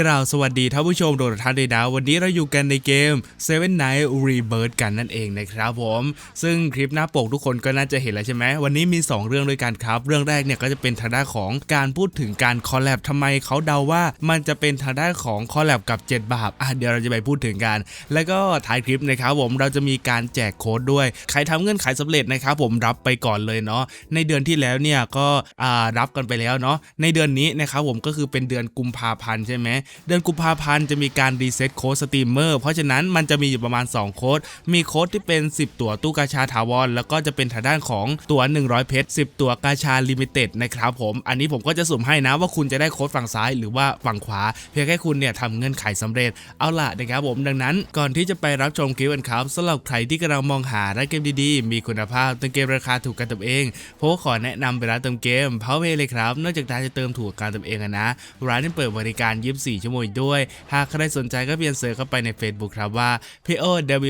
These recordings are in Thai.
กล่าวสวัสดีท่านผู้ชมโดยท่านเลยนะวันนี้เราอยู่กันในเกม Seven Night Rebirth กันนั่นเองนะครับผม ซึ่งคลิปหน้าปกทุกคนก็น่าจะเห็นแล้วใช่ไหมวันนี้มี 2 เรื่องด้วยกันครับ เรื่องแรกเนี่ยก็จะเป็นทางด้านของการพูดถึงการคอลแลบทำไมเขาเดาว่ามันจะเป็นทางด้านของคอลแลบกับ 7 บาปอะเดี๋ยวเราจะไปพูดถึงกัน แล้วก็ท้ายคลิปนะครับผมเราจะมีการแจกโค้ดด้วยใครทำเงื่อนไขสำเร็จนะครับผมรับไปก่อนเลยเนาะในเดือนที่แล้วเนี่ยก็อ่ารับกันไปแล้วเนาะในเดือนนี้นะครับผมก็คือเป็นเดือนกุมภาพันธ์ใช่ไหมเดือนกุมภาพันธ์จะมีการรีเซ็ตโค้ดสตรีมเมอร์เพราะฉะนั้นมันจะมีอยู่ประมาณ 2 โค้ด มีโค้ดที่เป็น 10 ตัวตู้กาชาถาวร แล้วก็จะเป็นทางด้านของตัว 100 เพชร 10 ตัวกาชาลิมิเต็ดนะครับผม อันนี้ผมก็จะสุ่มให้นะว่าคุณจะได้โค้ดฝั่งซ้ายหรือว่าฝั่งขวา เพียงแค่คุณเนี่ยทำเงื่อนไขสำเร็จ เอาล่ะนะครับผม ดังนั้นก่อนที่จะไปรับชมคลิปกันครับสำหรับใครที่กำลังมองหาร้านเกมดีๆ มีคุณภาพเติมเกมราคาถูกกันตัวเองเพราะว่าขอแนะนำไปร้านเติมเกมเพาเวเลยครับ นอกจากร้านจะเติมถูกกับการเติมเองนะ ร้านยังเปิดบริการ 24ชั่วโมงด้วย หากใครสนใจก็เพียงเสิร์ชเข้าไปใน Facebook ครับว่า p o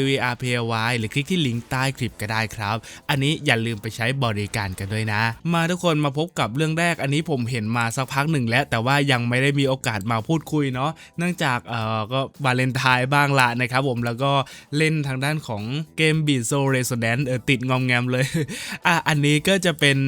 w e r p y หรือคลิกที่ลิงก์ใต้คลิปก็ได้ครับ อันนี้อย่าลืมไปใช้บริการกันด้วยนะ มาทุกคนมาพบกับเรื่องแรกอันนี้ผมเห็นมาสักพักหนึ่งแล้ว แต่ว่ายังไม่ได้มีโอกาสมาพูดคุยเนาะเนื่องจากเอ่อก็วาเลนไทน์บ้างละนะครับผมแล้วก็เล่นทางด้านของเกมบีโซเรสแดนเออติดงอมแงมเลยอะอันนี้ก็จะเป็น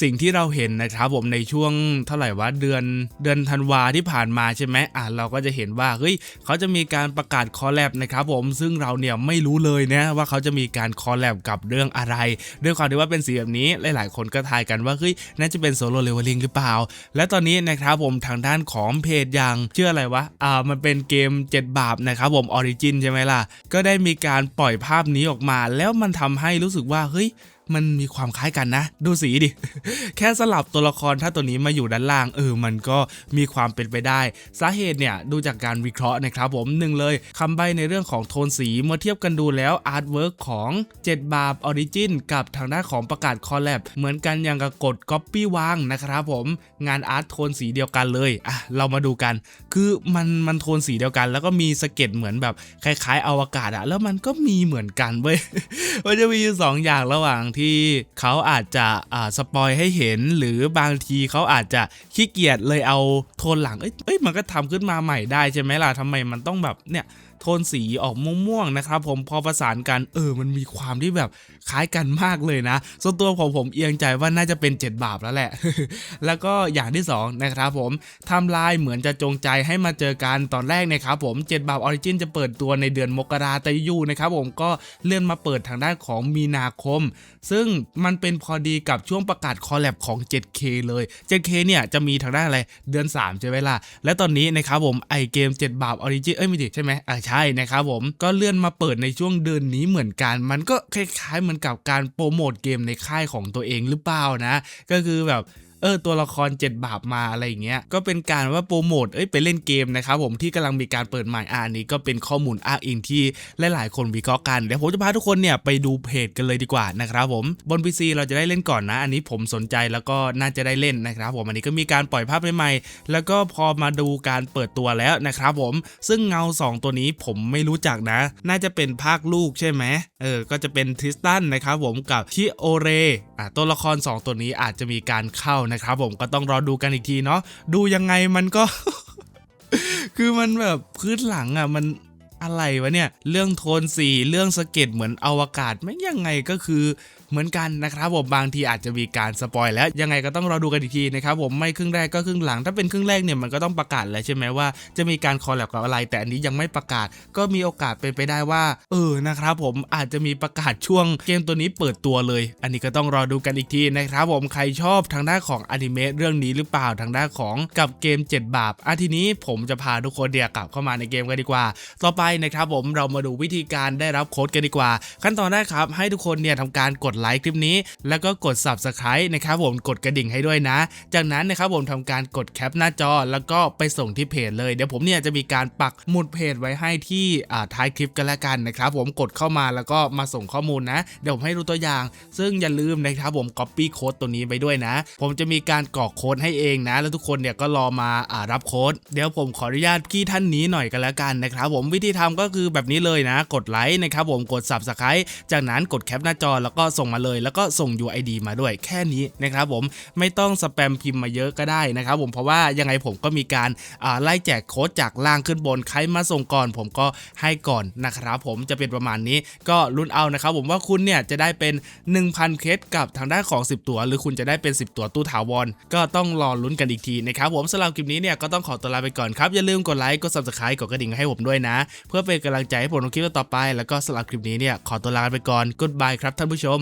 สิ่งที่เราเห็นนะครับผมในช่วงเท่าไหร่วะเดือนเดือนธันวาที่ผ่านมาใช่ไหมอะเราก็จะเห็นว่าเฮ้ยเขาจะมีการประกาศคอลแลบนะครับผมซึ่งเราเนี่ยไม่รู้เลยนะว่าเขาจะมีการคอลแลบกับเรื่องอะไรด้วยความที่ว่าเป็นสีแบบนี้หลาย ๆ คนก็ทายกันว่าเฮ้ยน่าจะเป็นโซโลเลเวลลิงหรือเปล่า และตอนนี้นะครับผมทางด้านของเพจย่างชื่ออะไรวะอ่ามันเป็นเกม 7 บาปนะครับผมออริจินใช่ไหมล่ะก็ได้มีการปล่อยภาพนี้ออกมา แล้วมันทำให้รู้สึกว่าเฮ้ย มันมีความคล้ายกันนะ ดูสีดิ แค่สลับตัวละครถ้าตัวนี้มาอยู่ด้านล่าง เออ มันก็มีความเป็นไปได้ สาเหตุเนี่ยดูจากการวิเคราะห์นะครับผมหนึ่งเลยคำใบ้ในเรื่องของโทนสีเมื่อเทียบกันดูแล้วอาร์ตเวิร์กของ 7 บาปออริจินกับทางด้านของประกาศคอลแลบเหมือนกันอย่างกับกด Copy วางนะครับผมงานอาร์ตโทนสีเดียวกันเลยอะเรามาดูกัน คือมันมันโทนสีเดียวกัน แล้วก็มีสเก็ดเหมือนแบบคล้าย ๆ อวกาศอะแล้วมันก็มีเหมือนกันเว้ยมันจะมีอยู่สองอย่างระหว่างที่เขาอาจจะอ่าสปอยให้เห็น หรือบางทีเขาอาจจะขี้เกียจเลยเอาโทนหลังเอ้ยเอ้ยมันก็ทำขึ้นมาใหม่ได้ใช่ไหมล่ะทำไมมันต้องแบบเนี่ย โทนสีออกม่วงๆนะครับผมพอประสานกันเออมันมีความที่แบบคล้ายกันมากเลยนะ ส่วนตัวของผมเอียงใจว่าน่าจะเป็น 7 บาปแล้วแหละ แล้วก็อย่างที่2นะครับผมทำลายเหมือนจะจงใจให้มาเจอกันตอนแรกนะครับผม 7 บาปออริจินจะเปิดตัวในเดือนมกราแต่ยูนะครับผมก็เลื่อนมาเปิดทางด้านของมีนาคม ซึ่งมันเป็นพอดีกับช่วงประกาศคอลแลบของ 7K เลย 7K เนี่ยจะมีทางด้านอะไรเดือน 3 ใช่ไหมล่ะ และตอนนี้นะครับผมไอเกม 7 บาปออริจินเอ้ยไม่ดิใช่ไหมอ่าใช่ช่นะครับผมก็เลื่อนมาเปิดในช่วงเดือนนี้เหมือนกัน มันก็คล้ายๆเหมือนกับการโปรโมทเกมในค่ายของตัวเองหรือเปล่านะ ก็คือแบบ เออตัวละคร 7 บาปมาอะไรอย่างเงี้ยก็เป็นการว่าโปรโมทเอ้ยไปเล่นเกมนะครับผมที่กำลังมีการเปิดใหม่อะอันนี้ก็เป็นข้อมูลอ้างอิงที่หลายๆคนวิเคราะห์กันเดี๋ยวผมจะพาทุกคนเนี่ยไปดูเพจกันเลยดีกว่านะครับผมบน PC เราจะได้เล่นก่อนนะ อันนี้ผมสนใจแล้วก็น่าจะได้เล่นนะครับผมอันนี้ก็มีการปล่อยภาพใหม่ๆแล้วก็พอมาดูการเปิดตัวแล้วนะครับผมซึ่งเงา 2 ตัวนี้ผมไม่รู้จักนะ น่าจะเป็นภาคลูกใช่ไหม เออก็จะเป็นทริสตันนะครับผมกับชิโอเรอะตัวละคร 2 ตัวนี้อาจจะมีการเข้านะครับผมก็ต้องรอดูกันอีกทีเนาะดูยังไงมันก็ คือมันแบบพื้นหลังอะมัน อะไรวะเนี่ย เรื่องโทนสีเรื่องสเก็ตเหมือนอวกาศไม่ยังไงก็คือเหมือนกันนะครับผมบางทีอาจจะมีการสปอยแล้วยังไงก็ต้องรอดูกันอีกทีนะครับผมไม่ครึ่งแรกก็ครึ่งหลัง ถ้าเป็นครึ่งแรกเนี่ยมันก็ต้องประกาศแล้วใช่ไหมว่าจะมีการคอลแลบกับอะไร แต่อันนี้ยังไม่ประกาศ ก็มีโอกาสเป็นไปได้ว่า เออนะครับผมอาจจะมีประกาศช่วงเกมตัวนี้เปิดตัวเลย อันนี้ก็ต้องรอดูกันอีกทีนะครับผมใครชอบทางด้านของอนิเมะเรื่องนี้หรือเปล่าทางด้านของกับเกม 7 บาปอะทีนี้ผมจะพาทุกคนเดียกลับเข้ามาในเกมกันดีกว่า ต่อไปนะครับผมเรามาดูวิธีการได้รับโค้ดกันดีกว่า ขั้นตอนแรกครับ ให้ทุกคนเนี่ยทำการกดไลค์คลิปนี้ แล้วก็กด subscribe นะครับผมกดกระดิ่งให้ด้วยนะ จากนั้นนะครับผมทำการกดแคปหน้าจอแล้วก็ไปส่งที่เพจเลยเดี๋ยวผมเนี่ยจะมีการปักหมุดเพจไว้ให้ที่อ่าท้ายคลิปกันแล้วกันนะครับผมกดเข้ามาแล้วก็มาส่งข้อมูลนะ เดี๋ยวผมให้ดูตัวอย่าง ซึ่งอย่าลืมนะครับผม copy โค้ดตัวนี้ไปด้วยนะ ผมจะมีการกรอกโค้ดให้เองนะ แล้วทุกคนเนี่ยก็รอมาอ่ารับโค้ดเดี๋ยวผมขออนุญาตพี่ท่านนี้หน่อยกันแล้วกันนะครับผมวิธีทำก็คือแบบนี้เลยนะ กดไลค์นะครับผมกด subscribe จากนั้นกดแคปหน้าจอแล้วก็ส่งมาเลย แล้วก็ส่ง UID มาด้วยแค่นี้นะครับผมไม่ต้องสแปมพิมพ์มาเยอะก็ได้นะครับผมเพราะว่ายังไงผมก็มีการไล่แจกโค้ดจากล่างขึ้นบนใครมาส่งก่อน ผมก็ให้ก่อนนะครับผมจะเป็นประมาณนี้ก็ลุ้นเอานะครับผมว่าคุณเนี่ยจะได้เป็น 1,000 เคสกับทางด้านของ 10 ตัว หรือคุณจะได้เป็น 10 ตัวตู้ถาวรก็ต้องรอลุ้นกันอีกทีนะครับผมสำหรับคลิปนี้เนี่ยก็ต้องขอตัวลาไปก่อนครับ อย่าลืมกดไลค์กด subscribe กดกระดิ่งให้ผมด้วยนะเพื่อเป็นกำลังใจให้ผมในคลิปต่อไป แล้วก็สำหรับคลิปนี้เนี่ยขอตัวลาไปก่อนกดบายครับท่านผู้ชม